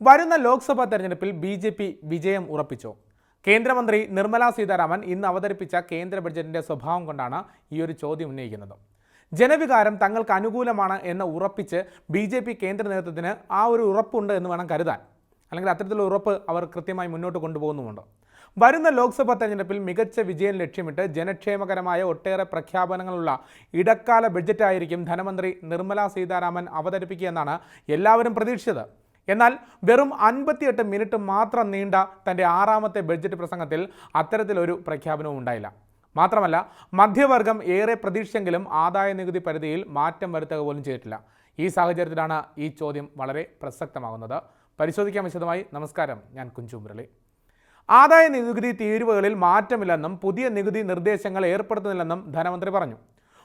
വരുന്ന ലോക്സഭാ തെരഞ്ഞെടുപ്പിൽ B J P വിജയം ഉറപ്പിച്ചോ. കേന്ദ്രമന്ത്രി നിർമ്മല സീതാരാമൻ ഇന്ന് അവതരിപ്പിച്ച കേന്ദ്ര ബഡ്ജറ്റിന്റെ സ്വഭാവം കൊണ്ടാണ് ഈ ഒരു ചോദ്യം ഉന്നയിക്കുന്നത്. ജനവികാരം തങ്ങൾക്ക് അനുകൂലമാണ് എന്ന് ഉറപ്പിച്ച് ബി ജെ പി കേന്ദ്ര നേതൃത്വത്തിന് ആ ഒരു ഉറപ്പുണ്ട് എന്ന് വേണം കരുതാൻ. അല്ലെങ്കിൽ അത്തരത്തിലുള്ള ഉറപ്പ് അവർ കൃത്യമായി മുന്നോട്ട് കൊണ്ടുപോകുന്നുമുണ്ട്. വരുന്ന ലോക്സഭാ തെരഞ്ഞെടുപ്പിൽ മികച്ച വിജയം ലക്ഷ്യമിട്ട് ജനക്ഷേമകരമായ ഒട്ടേറെ പ്രഖ്യാപനങ്ങളുള്ള ഇടക്കാല ബഡ്ജറ്റായിരിക്കും ധനമന്ത്രി നിർമ്മല സീതാരാമൻ അവതരിപ്പിക്കുക എന്നാണ് എല്ലാവരും പ്രതീക്ഷിച്ചത്. എന്നാൽ വെറും അൻപത്തിയെട്ട് മിനിറ്റ് മാത്രം നീണ്ട തന്റെ ആറാമത്തെ ബഡ്ജറ്റ് പ്രസംഗത്തിൽ അത്തരത്തിലൊരു പ്രഖ്യാപനവും ഉണ്ടായില്ല. മാത്രമല്ല മധ്യവർഗം ഏറെ പ്രതീക്ഷയെങ്കിലും ആദായ നികുതി പരിധിയിൽ മാറ്റം വരുത്തുക പോലും ചെയ്തിട്ടില്ല. ഈ സാഹചര്യത്തിലാണ് ഈ ചോദ്യം വളരെ പ്രസക്തമാകുന്നത്. പരിശോധിക്കാൻ വിശദമായി നമസ്കാരം ഞാൻ കുഞ്ചു മുരളി. ആദായ നികുതി തീരുവകളിൽ മാറ്റമില്ലെന്നും പുതിയ നികുതി നിർദ്ദേശങ്ങൾ ഏർപ്പെടുത്തുന്നില്ലെന്നും ധനമന്ത്രി പറഞ്ഞു.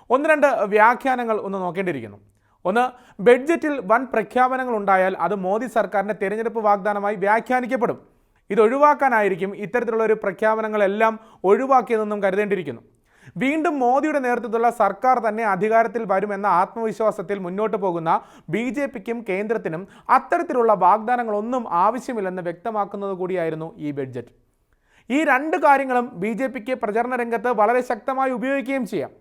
ഒന്ന് രണ്ട് വ്യാഖ്യാനങ്ങൾ ഒന്ന് നോക്കേണ്ടിയിരിക്കുന്നു. ഒന്ന് ബഡ്ജറ്റിൽ വൻ പ്രഖ്യാപനങ്ങൾ ഉണ്ടായാൽ അത് മോദി സർക്കാരിന്റെ തെരഞ്ഞെടുപ്പ് വാഗ്ദാനമായി വ്യാഖ്യാനിക്കപ്പെടും. ഇത് ഒഴിവാക്കാനായിരിക്കും ഇത്തരത്തിലുള്ള ഒരു പ്രഖ്യാപനങ്ങളെല്ലാം ഒഴിവാക്കിയതെന്നും കരുതേണ്ടിയിരിക്കുന്നു. വീണ്ടും മോദിയുടെ നേതൃത്വത്തിലുള്ള സർക്കാർ തന്നെ അധികാരത്തിൽ വരുമെന്ന ആത്മവിശ്വാസത്തിൽ മുന്നോട്ട് പോകുന്ന ബി ജെ പിക്കും കേന്ദ്രത്തിനും അത്തരത്തിലുള്ള വാഗ്ദാനങ്ങളൊന്നും ആവശ്യമില്ലെന്ന് വ്യക്തമാക്കുന്നത് കൂടിയായിരുന്നു ഈ ബഡ്ജറ്റ്. ഈ രണ്ട് കാര്യങ്ങളും ബി ജെ പിക്ക് പ്രചരണ രംഗത്ത് വളരെ ശക്തമായി ഉപയോഗിക്കുകയും ചെയ്യാം.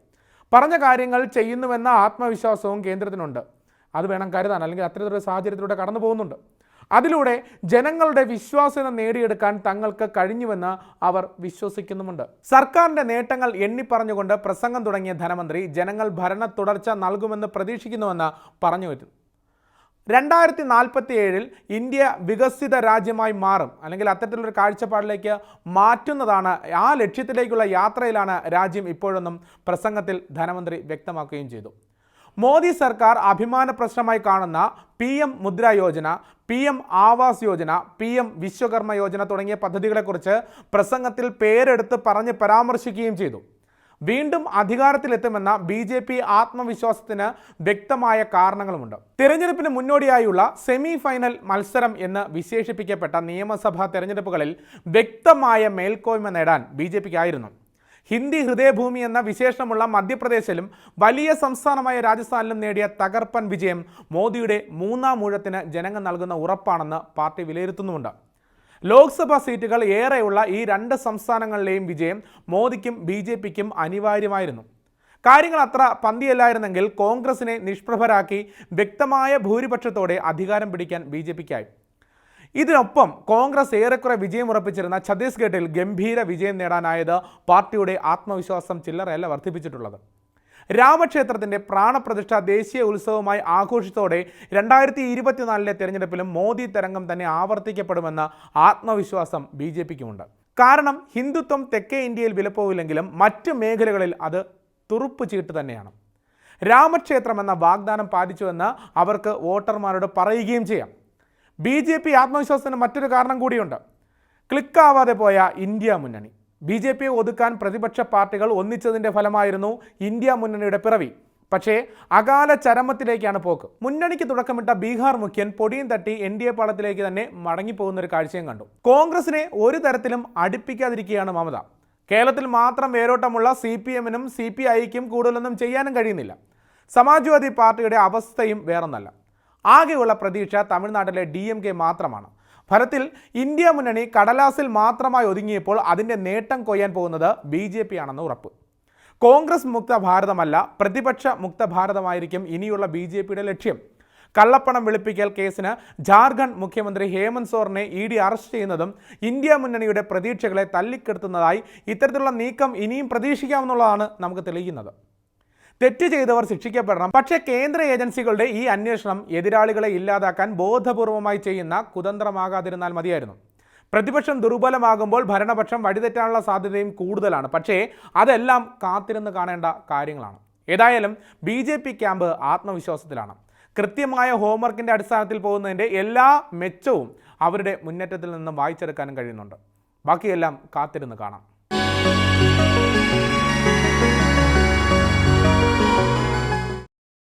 പറഞ്ഞ കാര്യങ്ങൾ ചെയ്യുന്നുവെന്ന ആത്മവിശ്വാസവും കേന്ദ്രത്തിനുണ്ട്. അത് വേണം കരുതാൻ. അല്ലെങ്കിൽ അത്തരത്തിലൊരു സാഹചര്യത്തിലൂടെ കടന്നു പോകുന്നുണ്ട്. അതിലൂടെ ജനങ്ങളുടെ വിശ്വാസ്യത നേടിയെടുക്കാൻ തങ്ങൾക്ക് കഴിഞ്ഞുവെന്ന് അവർ വിശ്വസിക്കുന്നുമുണ്ട്. സർക്കാരിന്റെ നേട്ടങ്ങൾ എണ്ണിപ്പറഞ്ഞുകൊണ്ട് പ്രസംഗം തുടങ്ങിയ ധനമന്ത്രി ജനങ്ങൾ ഭരണ തുടർച്ച നൽകുമെന്ന് പ്രതീക്ഷിക്കുന്നുവെന്ന് പറഞ്ഞു വരുന്നു. രണ്ടായിരത്തി നാൽപ്പത്തി ഏഴിൽ ഇന്ത്യ വികസിത രാജ്യമായി മാറും. അല്ലെങ്കിൽ അത്തരത്തിലൊരു കാഴ്ചപ്പാടിലേക്ക് മാറ്റുന്നതാണ് ആ ലക്ഷ്യത്തിലേക്കുള്ള യാത്രയിലാണ് രാജ്യം ഇപ്പോഴൊന്നും പ്രസംഗത്തിൽ ധനമന്ത്രി വ്യക്തമാക്കുകയും ചെയ്തു. മോദി സർക്കാർ അഭിമാന പ്രശ്നമായി കാണുന്ന P M Mudra Yojana P M Awas Yojana P M Vishwakarma Yojana തുടങ്ങിയ പദ്ധതികളെക്കുറിച്ച് പ്രസംഗത്തിൽ പേരെടുത്ത് പറഞ്ഞ് പരാമർശിക്കുകയും ചെയ്തു. വീണ്ടും അധികാരത്തിലെത്തുമെന്ന ബി ജെ പി ആത്മവിശ്വാസത്തിന് വ്യക്തമായ കാരണങ്ങളുമുണ്ട്. തെരഞ്ഞെടുപ്പിന് മുന്നോടിയായുള്ള സെമി ഫൈനൽ മത്സരം എന്ന് വിശേഷിപ്പിക്കപ്പെട്ട നിയമസഭാ തെരഞ്ഞെടുപ്പുകളിൽ വ്യക്തമായ മേൽക്കോയ്മ നേടാൻ ബി ജെ പിക്കായിരുന്നു. ഹിന്ദി ഹൃദയഭൂമി എന്ന വിശേഷമുള്ള മധ്യപ്രദേശിലും വലിയ സംസ്ഥാനമായ രാജസ്ഥാനിലും നേടിയ തകർപ്പൻ വിജയം മോദിയുടെ മൂന്നാം ഊഴത്തിന് ജനങ്ങൾ നൽകുന്ന ഉറപ്പാണെന്ന് പാർട്ടി വിലയിരുത്തുന്നുമുണ്ട്. ലോക്സഭാ സീറ്റുകൾ ഏറെയുള്ള ഈ രണ്ട് സംസ്ഥാനങ്ങളിലെയും വിജയം മോദിക്കും ബി ജെ പിക്കും അനിവാര്യമായിരുന്നു. കാര്യങ്ങൾ അത്ര പന്തിയല്ലായിരുന്നെങ്കിൽ കോൺഗ്രസിനെ നിഷ്പ്രഭരാക്കി വ്യക്തമായ ഭൂരിപക്ഷത്തോടെ അധികാരം പിടിക്കാൻ ബി ജെ പിക്കായി. ഇതിനൊപ്പം കോൺഗ്രസ് ഏറെക്കുറെ വിജയം ഉറപ്പിച്ചിരുന്ന ഛത്തീസ്ഗഡിൽ ഗംഭീര വിജയം നേടാനായത് പാർട്ടിയുടെ ആത്മവിശ്വാസം ചില്ലറയല്ല വർദ്ധിപ്പിച്ചിട്ടുള്ളത്. രാമക്ഷേത്രത്തിന്റെ പ്രാണപ്രതിഷ്ഠ ദേശീയ ഉത്സവമായി ആഘോഷിച്ചതോടെ രണ്ടായിരത്തി ഇരുപത്തിനാലിലെ തെരഞ്ഞെടുപ്പിലും മോദി തരംഗം തന്നെ ആവർത്തിക്കപ്പെടുമെന്ന ആത്മവിശ്വാസം ബി ജെ പിക്കുമുണ്ട്. കാരണം ഹിന്ദുത്വം തെക്കേ ഇന്ത്യയിൽ വിലപ്പോവില്ലെങ്കിലും മറ്റ് മേഖലകളിൽ അത് തുറുപ്പ് ചീട്ട് തന്നെയാണ്. രാമക്ഷേത്രം എന്ന വാഗ്ദാനം പാലിച്ചുവെന്ന് അവർക്ക് വോട്ടർമാരോട് പറയുകയും ചെയ്യാം. ബി ജെ പി ആത്മവിശ്വാസത്തിന് മറ്റൊരു കാരണം കൂടിയുണ്ട്. ക്ലിക്കാവാതെ പോയ ഇന്ത്യ മുന്നണി. ബി ജെ പിയെ ഒതുക്കാൻ പ്രതിപക്ഷ പാർട്ടികൾ ഒന്നിച്ചതിന്റെ ഫലമായിരുന്നു ഇന്ത്യ മുന്നണിയുടെ പിറവി. പക്ഷേ അകാല ചരമത്തിലേക്കാണ് പോക്ക്. മുന്നണിക്ക് തുടക്കമിട്ട ബീഹാർ മുഖ്യൻ പൊടിയും തട്ടി എൻ ഡി എ പാളത്തിലേക്ക് തന്നെ മടങ്ങിപ്പോകുന്ന ഒരു കാഴ്ചയും കണ്ടു. കോൺഗ്രസിനെ ഒരു തരത്തിലും അടുപ്പിക്കാതിരിക്കുകയാണ് മമത. കേരളത്തിൽ മാത്രം വേരോട്ടമുള്ള സി പി എമ്മിനും സി പി ഐക്കും കൂടുതലൊന്നും ചെയ്യാനും കഴിയുന്നില്ല. സമാജ്വാദി പാർട്ടിയുടെ അവസ്ഥയും വേറൊന്നല്ല. ആകെയുള്ള പ്രതീക്ഷ തമിഴ്നാട്ടിലെ ഡി എം കെ മാത്രമാണ്. ഫലത്തിൽ ഇന്ത്യ മുന്നണി കടലാസിൽ മാത്രമായി ഒതുങ്ങിയപ്പോൾ അതിന്റെ നേട്ടം കൊയ്യാൻ പോകുന്നത് ബി ജെ പി ആണെന്ന് ഉറപ്പ്. കോൺഗ്രസ് മുക്ത ഭാരതമല്ല പ്രതിപക്ഷ മുക്ത ഭാരതമായിരിക്കും ഇനിയുള്ള ബി ജെ പിയുടെ ലക്ഷ്യം. കള്ളപ്പണം വെളുപ്പിക്കൽ കേസിന് ജാർഖണ്ഡ് മുഖ്യമന്ത്രി ഹേമന്ത് സോറിനെ ഇ ഡി അറസ്റ്റ് ചെയ്യുന്നതും ഇന്ത്യ മുന്നണിയുടെ പ്രതീക്ഷകളെ തല്ലിക്കെടുത്തുന്നതായി ഇത്തരത്തിലുള്ള നീക്കം ഇനിയും പ്രതീക്ഷിക്കാമെന്നുള്ളതാണ് നമുക്ക് തെളിയിക്കുന്നത്. തെറ്റ് ചെയ്തവർ ശിക്ഷിക്കപ്പെടണം. പക്ഷേ കേന്ദ്ര ഏജൻസികളുടെ ഈ അന്വേഷണം എതിരാളികളെ ഇല്ലാതാക്കാൻ ബോധപൂർവമായി ചെയ്യുന്ന കുതന്ത്രമാകാതിരുന്നാൽ മതിയായിരുന്നു. പ്രതിപക്ഷം ദുർബലമാകുമ്പോൾ ഭരണപക്ഷം വഴിതെറ്റാനുള്ള സാധ്യതയും കൂടുതലാണ്. പക്ഷേ അതെല്ലാം കാത്തിരുന്ന് കാണേണ്ട കാര്യങ്ങളാണ്. ഏതായാലും ബി ജെ പി ക്യാമ്പ് ആത്മവിശ്വാസത്തിലാണ്. കൃത്യമായ ഹോംവർക്കിന്റെ അടിസ്ഥാനത്തിൽ പോകുന്നതിന്റെ എല്ലാ മെച്ചവും അവരുടെ മുന്നേറ്റത്തിൽ നിന്നും വായിച്ചെടുക്കാനും കഴിയുന്നുണ്ട്. ബാക്കിയെല്ലാം കാത്തിരുന്ന് കാണാം.